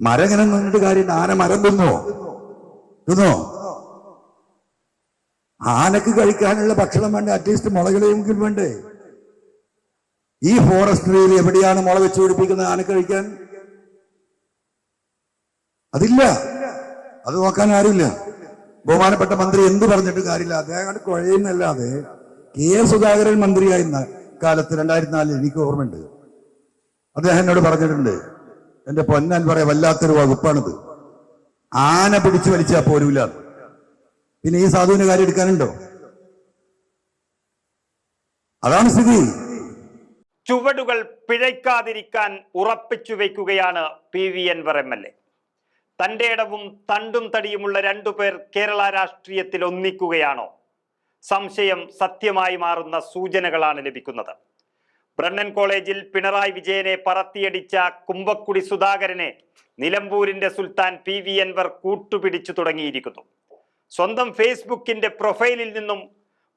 മരം ഇങ്ങനെ നിന്നിട്ട് കാര്യം ആന മരം തിന്നോ? തിന്നോ? ആനക്ക് കഴിക്കാനുള്ള ഭക്ഷണം വേണ്ട? അറ്റ്ലീസ്റ്റ് മുളകളെങ്കിലും വേണ്ടേ? ഈ ഫോറസ്ട്രിയിൽ എവിടെയാണ് മുള വെച്ച് പിടിപ്പിക്കുന്നത് ആന കഴിക്കാൻ? അതില്ല. അത് നോക്കാൻ ആരുമില്ല. ബഹുമാനപ്പെട്ട മന്ത്രി എന്ത് പറഞ്ഞിട്ട് കാര്യമില്ല. അദ്ദേഹം കുഴയുന്നല്ലാതെ കെ എസ് സുധാകരൻ മന്ത്രിയായിരുന്ന കാലത്ത് രണ്ടായിരത്തി നാലിൽ എനിക്ക് ഓർമ്മയുണ്ട്. അദ്ദേഹം എന്നോട് പറഞ്ഞിട്ടുണ്ട് എന്റെ പൊന്നാൻ പറയാ വല്ലാത്തൊരു വകുപ്പാണിത്. ആന പിടിച്ചു വലിച്ചാ പോരൂല. പിന്നെ ഈ സാധുവിന് കാര്യം എടുക്കാനുണ്ടോ? അതാണ് സ്ഥിതി. ചുവടുകൾ പിഴയ്ക്കാതിരിക്കാൻ ഉറപ്പിച്ചു വയ്ക്കുകയാണ് P V Anvar M L A. തന്റെ ഇടവും തണ്ടും തടിയുമുള്ള രണ്ടുപേർ കേരള രാഷ്ട്രീയത്തിൽ ഒന്നിക്കുകയാണോ? സംശയം സത്യമായി മാറുന്ന സൂചനകളാണ് ലഭിക്കുന്നത്. ബ്രണ്ണൻ കോളേജിൽ പിണറായി വിജയനെ പറത്തിയടിച്ച കുമ്പക്കുടി സുധാകരനെ നിലമ്പൂരിന്റെ സുൽത്താൻ പി വി എൻവർ കൂട്ടുപിടിച്ചു തുടങ്ങിയിരിക്കുന്നു. സ്വന്തം ഫേസ്ബുക്കിന്റെ പ്രൊഫൈലിൽ നിന്നും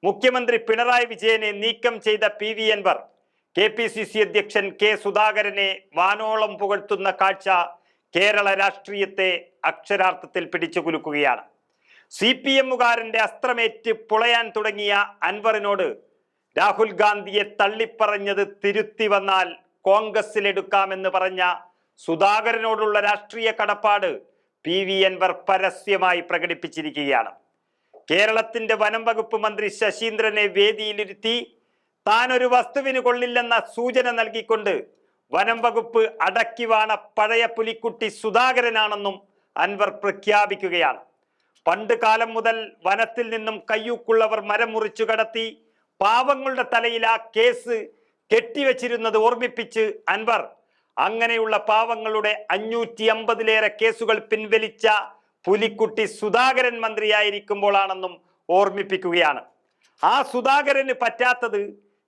മുഖ്യമന്ത്രി പിണറായി വിജയനെ നീക്കം ചെയ്ത P V Anvar K P C C അധ്യക്ഷൻ കെ സുധാകരനെ വാനോളം പുകഴ്ത്തുന്ന കാഴ്ച കേരള രാഷ്ട്രീയത്തെ അക്ഷരാർത്ഥത്തിൽ പിടിച്ചു കുലുക്കുകയാണ്. സി പി എമ്മുകാരന്റെ അസ്ത്രമേറ്റ് പുളയാൻ തുടങ്ങിയ അൻവറിനോട് രാഹുൽ ഗാന്ധിയെ തള്ളിപ്പറഞ്ഞത് തിരുത്തി വന്നാൽ കോൺഗ്രസിലെടുക്കാമെന്ന് പറഞ്ഞ സുധാകരനോടുള്ള രാഷ്ട്രീയ കടപ്പാട് പി വി എൻവർ പരസ്യമായി പ്രകടിപ്പിച്ചിരിക്കുകയാണ്. കേരളത്തിന്റെ വനം വകുപ്പ് മന്ത്രി ശശീന്ദ്രനെ വേദിയിലിരുത്തി താൻ ഒരു വസ്തുവിന് കൊള്ളില്ലെന്ന സൂചന നൽകിക്കൊണ്ട് വനം വകുപ്പ് അടക്കി വാണ പഴയ പുലിക്കുട്ടി സുധാകരനാണെന്നും അൻവർ പ്രഖ്യാപിക്കുകയാണ്. പണ്ട് കാലം മുതൽ വനത്തിൽ നിന്നും കയ്യൂക്കുള്ളവർ മരം മുറിച്ചു കടത്തി പാവങ്ങളുടെ തലയിൽ ആ കേസ് കെട്ടിവെച്ചിരുന്നത് ഓർമ്മിപ്പിച്ച് അൻവർ അങ്ങനെയുള്ള പാവങ്ങളുടെ അഞ്ഞൂറ്റി അമ്പതിലേറെ കേസുകൾ പിൻവലിച്ച പുലിക്കുട്ടി സുധാകരൻ മന്ത്രിയായിരിക്കുമ്പോഴാണെന്നും ഓർമ്മിപ്പിക്കുകയാണ്. ആ സുധാകരന് പറ്റാത്തത്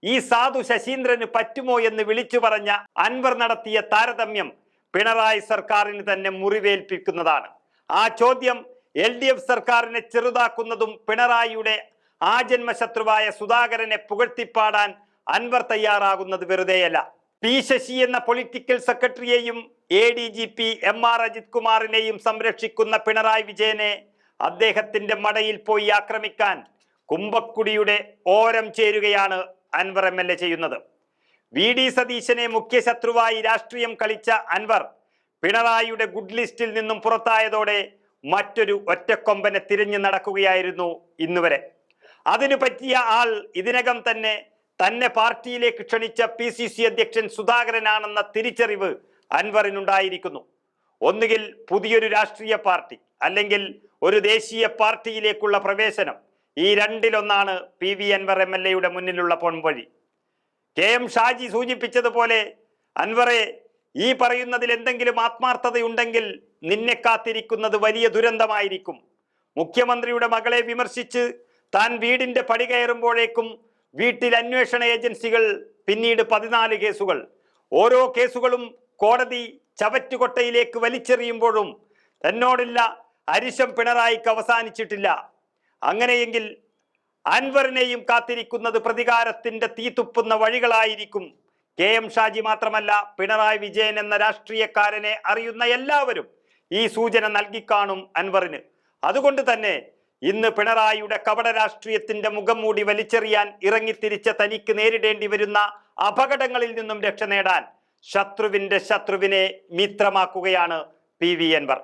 ഈ സാധു ശശീന്ദ്രന് പറ്റുമോ എന്ന് വിളിച്ചു പറഞ്ഞ അൻവർ നടത്തിയ താരതമ്യം പിണറായി സർക്കാരിന് തന്നെ മുറിവേൽപ്പിക്കുന്നതാണ്. ആ ചോദ്യം എൽ സർക്കാരിനെ ചെറുതാക്കുന്നതും പിണറായിയുടെ ആജന്മ ശത്രുവായ സുധാകരനെ പുകഴ്ത്തിപ്പാടാൻ അൻവർ തയ്യാറാകുന്നത് വെറുതെയല്ല. പി. ശശി എന്ന political സെക്രട്ടറിയെയും A D G P M R Ajith കുമാറിനെയും സംരക്ഷിക്കുന്ന പിണറായി വിജയനെ അദ്ദേഹത്തിന്റെ മടയിൽ പോയി ആക്രമിക്കാൻ കുമ്പക്കുടിയുടെ ഓരം ചേരുകയാണ് അൻവർ എം എൽ എ ചെയ്യുന്നത്. വി. ഡി. സതീശനെ മുഖ്യ ശത്രുവായി രാഷ്ട്രീയം കളിച്ച അൻവർ പിണറായിയുടെ ഗുഡ് ലിസ്റ്റിൽ നിന്നും പുറത്തായതോടെ മറ്റൊരു ഒറ്റക്കൊമ്പനെ തിരിഞ്ഞു നടക്കുകയായിരുന്നു ഇന്നുവരെ. അതിനു പറ്റിയ ആൾ ഇതിനകം തന്നെ തന്നെ പാർട്ടിയിലേക്ക് ക്ഷണിച്ച പി സി സി അധ്യക്ഷൻ സുധാകരനാണെന്ന തിരിച്ചറിവ് അൻവറിനുണ്ടായിരിക്കുന്നു. ഒന്നുകിൽ പുതിയൊരു രാഷ്ട്രീയ പാർട്ടി അല്ലെങ്കിൽ ഒരു ദേശീയ പാർട്ടിയിലേക്കുള്ള പ്രവേശനം ഈ രണ്ടിലൊന്നാണ് P V Anvar M L എയുടെ മുന്നിലുള്ള പൊൺവഴി കെ എം ഷാജി സൂചിപ്പിച്ചതുപോലെ അൻവറെ ഈ പറയുന്നതിൽ എന്തെങ്കിലും ആത്മാർത്ഥതയുണ്ടെങ്കിൽ നിന്നെ കാത്തിരിക്കുന്നത് വലിയ ദുരന്തമായിരിക്കും. മുഖ്യമന്ത്രിയുടെ മകളെ വിമർശിച്ച് താൻ വീടിന്റെ പടി കയറുമ്പോഴേക്കും വീട്ടിൽ അന്വേഷണ ഏജൻസികൾ പിന്നീട് പതിനാല് കേസുകൾ. ഓരോ കേസുകളും കോടതി ചവറ്റുകൊട്ടയിലേക്ക് വലിച്ചെറിയുമ്പോഴും തന്നോടില്ല അരിശം പിണറായിക്ക് അവസാനിച്ചിട്ടില്ല. അങ്ങനെയെങ്കിൽ അൻവറിനെയും കാത്തിരിക്കുന്നത് പ്രതികാരത്തിന്റെ തീതുപ്പുന്ന വഴികളായിരിക്കും. കെ എം ഷാജി മാത്രമല്ല പിണറായി വിജയൻ എന്ന രാഷ്ട്രീയക്കാരനെ അറിയുന്ന എല്ലാവരും ഈ സൂചന നൽകിക്കാണും അൻവറിന്. അതുകൊണ്ട് തന്നെ ഇന്ന് പിണറായിയുടെ കപട രാഷ്ട്രീയത്തിന്റെ മുഖം മൂടി വലിച്ചെറിയാൻ ഇറങ്ങിത്തിരിച്ച തനിക്ക് നേരിടേണ്ടി വരുന്ന അപകടങ്ങളിൽ നിന്നും രക്ഷ നേടാൻ ശത്രുവിന്റെ ശത്രുവിനെ മിത്രമാക്കുകയാണ് പി വി എൻവർ